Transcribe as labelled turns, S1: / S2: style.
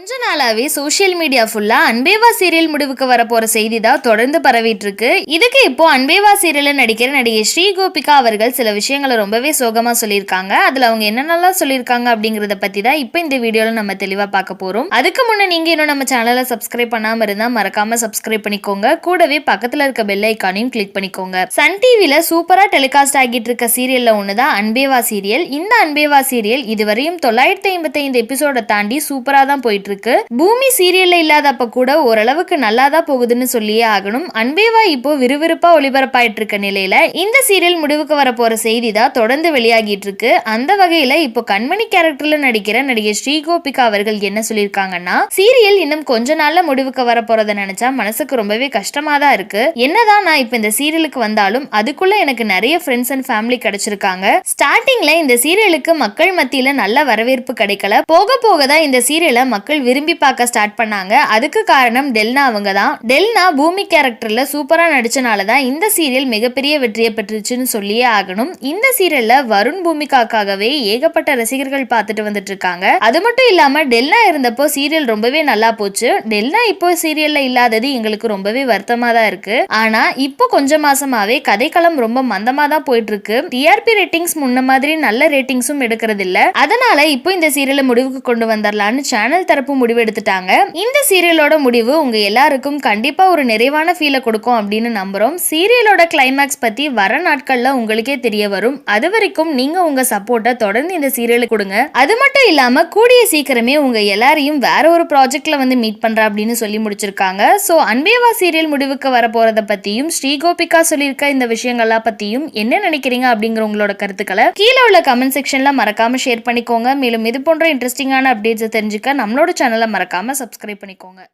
S1: கொஞ்ச நாளாவே social media ஃபுல்லா அன்பேவா சீரியல் முடிவுக்கு வரப்போற செய்தி தான் தொடர்ந்து பரவிட்டு இருக்கு இதுக்கு இப்போ அன்பேவா சீரியல்ல நடிக்கிற நடிகை ஸ்ரீ கோபிகா அவர்கள் சில விஷயங்களை ரொம்பவே சோகமா சொல்லியிருக்காங்க. அதுல அவங்க என்னென்னலாம் சொல்லியிருக்காங்க அப்படிங்கறத பத்தி தான் இப்போ இந்த வீடியோல நம்ம தெளிவா பார்க்க போறோம். அதுக்கு முன்ன நீங்க இன்னும் நம்ம சேனலை சப்ஸ்கிரைப் பண்ணாம இருந்தா மறக்காம சப்ஸ்கிரைப் பண்ணிக்கோங்க. கூடவே பக்கத்துல இருக்க பெல் ஐக்கானையும் கிளிக் பண்ணிக்கோங்க. சன் டிவில சூப்பரா டெலிகாஸ்ட் ஆகிட்டு இருக்க சீரியல்ல ஒண்ணுதான் அன்பேவா சீரியல் இந்த அன்பேவா சீரியல் இதுவரையும் தொள்ளாயிரத்தி ஐம்பத்தி ஐந்து எபிசோட தாண்டி சூப்பரா தான் போயிட்டு இருக்கு. பூமி சீரியல்ல இல்லாதப்ப கூட ஓரளவுக்கு நல்லா தான் போகுதுன்னு சொல்லியே ஆகணும். அன்பேவா இப்போ விறுவிறுப்பா ஒளிபரப்பாயிட்டு இருக்க நிலையில இந்த சீரியல் முடிவுக்கு வர போற செய்தி தான் தொடர்ந்து வெளியாகிட்டு இருக்கு. அந்த வகையில இப்போ கண்மணி கேரக்டர்ல நடிக்கிற நடிகை ஸ்ரீகோபிகா அவர்கள் என்ன சொல்லியிருக்காங்கன்னா சீரியல் இன்னும் கொஞ்ச நாள்ல முடிவுக்கு வர போறதை நினைச்சா மனசுக்கு ரொம்பவே கஷ்டமா தான் இருக்கு. என்னதான் நான் இப்போ இந்த சீரியலுக்கு வந்தாலும் அதுக்குள்ள எனக்கு நிறைய ஃப்ரெண்ட்ஸ் அண்ட் ஃபேமிலி கிடைச்சிருக்காங்க. ஸ்டார்டிங்ல இந்த சீரியலுக்கு மக்கள் மத்தியில நல்ல வரவேற்பு கிடைக்கல. போக போக தான் இந்த சீரியலை மக்கள் விரும்பி பார்க்க ஸ்டார்ட் பண்ணாங்க. அதுக்கு காரணம் டெல்னா அவங்க தான். டெல்னா பூமி கேரக்டர்ல சூப்பரா நடிச்சனால தான் இந்த சீரியல் மிகப்பெரிய வெற்றியை பெற்றுச்சுன்னு சொல்லியே ஆகணும். இந்த சீரியல்ல வருண் பூமிகாக்காகவே ஏகப்பட்ட ரசிகர்கள் பார்த்துட்டு வந்துட்டு இருக்காங்க. அது மட்டும் இல்லாம டெல்னா இருந்தப்போ சீரியல் ரொம்பவே நல்லா போச்சு. டெல்னா இப்போ சீரியல்ல இல்லாதது எங்களுக்கு ரொம்பவே வருத்தமா தான் இருக்கு. ஆனா இப்போ கொஞ்ச மாசமாவே கதைக்களம் ரொம்ப மந்தமா தான் போயிட்டு இருக்கு டிஆர்பி ரேட்டிங்ஸ் முன்ன மாதிரி நல்ல ரேட்டிங்ஸும் எடுக்கிறது இல்ல அதனால இப்போ இந்த சீரியலை முடிவுக்கு கொண்டு வந்துடலான்னு சேனல் தரப்பு முடிவு எடுத்துட்டாங்க. இந்த சீரியலோட முடிவு உங்க எல்லாருக்கும் கண்டிப்பா ஒரு நிறைவான ஃபீலை கொடுக்கும் அப்படின்னு நம்புறோம். சீரியலோட கிளைமேக்ஸ் பத்தி வர நாட்கள்ல உங்களுக்கே தெரிய வரும். அது வரைக்கும் நீங்க உங்க சப்போர்ட்டை தொடர்ந்து இந்த சீரியலுக்கு கொடுங்க. அது மட்டும் இல்லாம கூடிய சீக்கிரமே உங்க எல்லாரையும் வேற ஒரு ப்ராஜெக்ட்ல வந்து மீட் பண்ற அப்படின்னு சொல்லி முடிச்சிருக்காங்க. ஸோ அன்பேவா சீரியல் முடிவுக்கு வர போறத பத்தியும் ஸ்ரீ கோபிகா சொல்லியிருக்க இந்த விஷயங்கள்லாம் பத்தியும் என்ன நினைக்கிறீங்க அப்படிங்கிற உங்களோட கருத்துக்களை கீழே உள்ள கமெண்ட் செக்ஷன்ல மறக்காம ஷேர் பண்ணிக்கோங்க. மேலும் இது போன்ற இன்ட்ரெஸ்டிங்கான அப்டேட்ஸை தெரிஞ்சுக்க நம்மளோட சேனலை மறக்காம சப்ஸ்கிரைப் பண்ணிக்கோங்க.